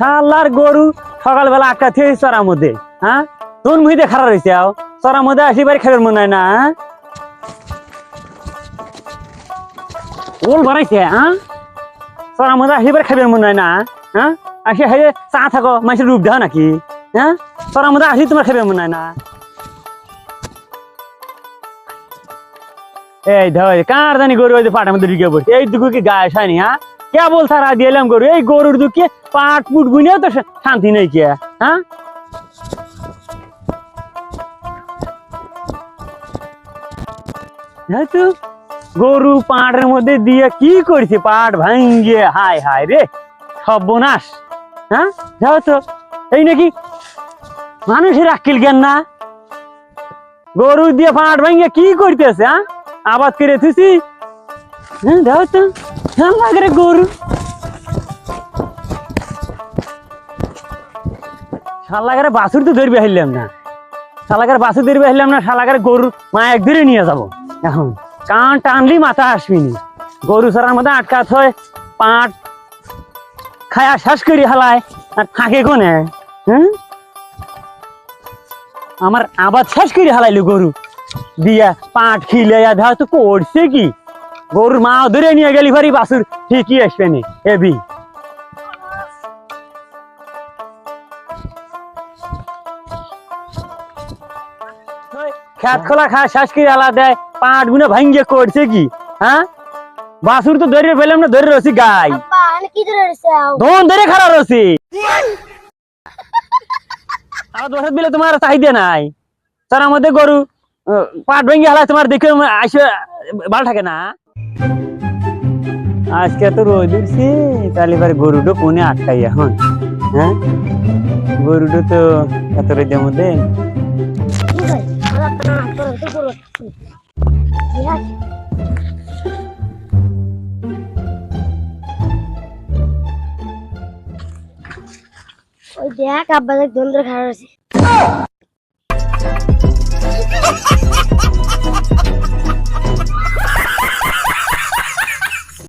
শালার গরু সকালবেলা আটকা থেকে চড়ার মধ্যে হ্যাঁ? তোর মুহিতে খারাপ রয়েছে আও। চড়ার মধ্যে আসি বাড়ি খাবার মনে হয় না হ্যাঁ? ওল বানাইছে হ্যাঁ? চড়ার মধ্যে আসি বাড়ি খাবার মনে হয় না হ্যাঁ? আসি হাই চা থাকো মানুষের রূপ দেওয়া নাকি হ্যাঁ? চড়ার মধ্যে আসি তোমার খাবার মনে হয় না। এই ধর, কার জানি গরু ওই পাটের মধ্যে ঢুকে পড়ছে? এই দুঃখ কি গায়ে সানি হ্যাঁ? কে বল তারা দিলাম গরু। এই গরুর দুঃখে পাট পুট গুনেও তো শান্তি নেই কে? হ্যাঁ? গরু পাটের মধ্যে দিয়ে কি করছে? পাট ভাঙ্গে। হায় হায় রে, সর্বনাশ। হ্যাঁ? যাও তো। এই নাকি মানুষের আকিল জ্ঞান না? গরু দিয়ে পাট ভাঙ্গে কি করতেছে হ্যাঁ? আবাদ করে থুসি হ্যাঁ যাও তো। হ্যাঁ গরু শালাগারে বাছুর তো ধরবে হাইলাম না। শালাগারে বাছুর ধরবে হাইলাম না, শালাগারে গরু মা এক নিয়ে যাব। এখন কান টানলি মাথা আসবিনি গরু সরার মধ্যে আটকাত হয় পাট খায়া শেষ করি হালায়, আর থাকে কোনে? হ্যাঁ? আমার আবাদ শেষ করে হালাইলো গরু। দিয়া পাট খিলে ধর, তো করছে কি? গরুর মা ধরে নিয়ে গেলি ভারি বাছুর ঠিকই আসবে নি এবি খেত খোলা খা শেষ করে আলা দেয়? পাট গুনে ভাঙ্গে করছে কি হ্যাঁ? বাছুর তো ধরে পেলাম না ধরে রসি গাই। ধন ধরে খারাপ রসি আর বিলে তোমার চাহিদা নাই। তার মধ্যে গরু পাট ভেঙে হালা তোমার দেখে আসে ভালো থাকে না। আজকে তো রোদ উঠছে, তাহলে এবার গরুটা কোনে আটকাই এখন? হ্যাঁ? গরুটা তো এত রোদের মধ্যে। দেখ, আব্বা দেখ ধরে খারাপ আছে